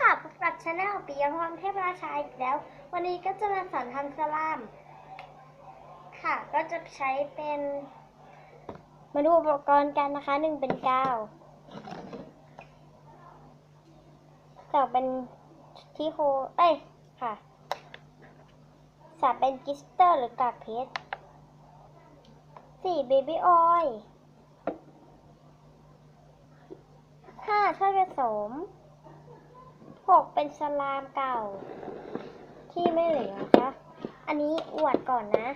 ค่ะพบกับชาแนลปิยพรเทพราชาอีกแล้ว วันนี้ก็จะมาสอนทำสลาม ค่ะ ก็จะใช้เป็น มาดูอุปกรณ์กันนะคะหนึ่งเป็นกาวสองเป็นที่โคเอ้ย ค่ะสามเป็นกิสเตอร์หรือกากเพชรสี่เบบี้ออยล์ห้าถ้วยผสม กเป็นสลามเก่า ที่ไม่เหลือคะอันนี้อวดก่อนนะ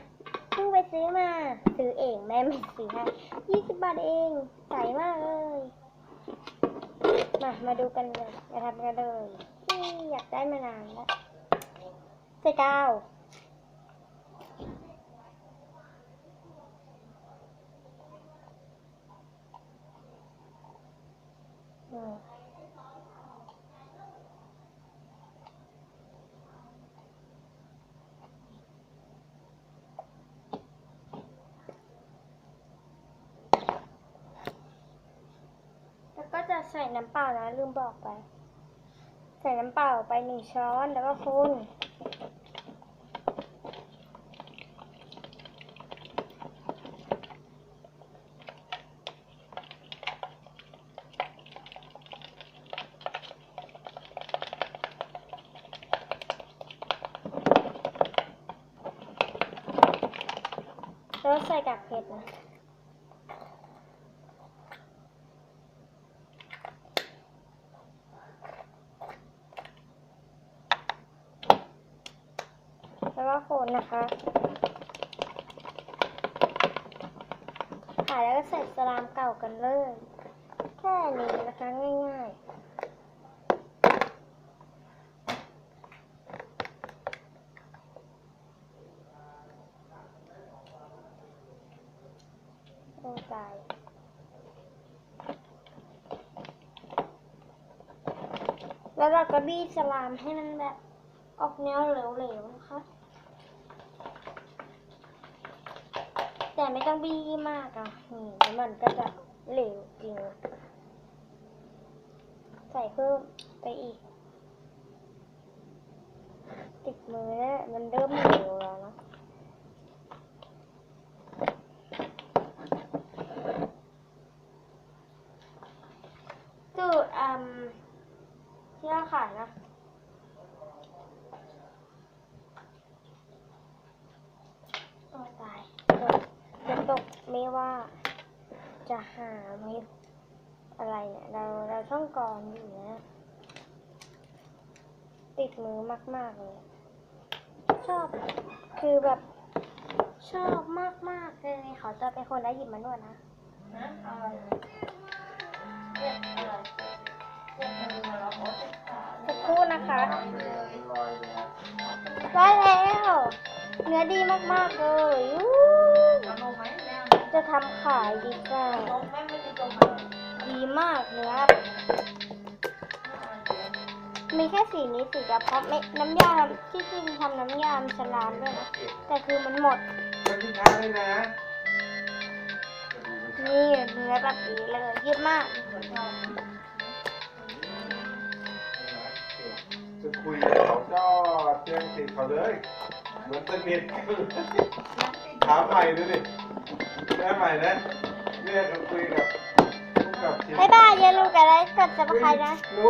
เพิ่งไปซื้อมา ซื้อเองแม่ไม่ซื้อให้ยี่สิบบาทเองใส่มากเลย มามาดูกันเลยมาทำกันเลยที่อยากได้มานานแล้วใส่กาอืม แล้วก็จะใส่ น้ำเปล่านะลืมบอกไป ใส่น้ำเปล่าไปหนึ่งช้อนแล้วก็คนแล้วใส่กากเพชรนะ ล้วก็โคนนะคะค่ะแล้วก็ใส่สลามเก่ากันเลย แค่นี้นะคะง่ายๆลงไปแล้วเราก็บี้สลามให้มันแบบออกแนวเหลวๆนะคะ แต่ไม่ต้องบี้มากอะนี่มันก็จะเหลวจริง ใส่เพิ่มไปอีก ติดมือแล้วมันเริ่มเหลวแล้วนะสูตรอืมที่เราขายนะ โอ้ตายตกจะตก ไม่ว่าจะหาไม่อะไรเนี่ย เราเราช่องกรอนอยู่นะ ติดมือมาก ๆ เลย ชอบคือแบบชอบมาก ๆ เลยเขาจะเป็นคนได้หยิบมานวดนะนะอะไรเรียกอรเรียกอะไรมาแล้วเขาจะขาสักครู่นะคะลอยเลยนะได้แล้ว เนื้อดีมาก ๆ เลย จะทำขายดีกว่าลงไหมไม่ติดลงมาดีมากเนื้อมีแค่สีนี้สีเดียวเพราะไม่น้ำยาที่จริงทำน้ำยาสลามด้วยนะ แต่คือมันหมดมันทิ้งท้ายเลยนะนี่เนื้อแบบนี้เลยยืดมากจะคุยกับเขาก็เตียงติดเขาเลย เหมือนสนิทถามใหม่ดูดิ ได้ใหม่นะเรียกกันคุยกับผู้กับเชียงบ๊ายบายอย่าลืมกดไลค์กดซับสไครต์นะ รู้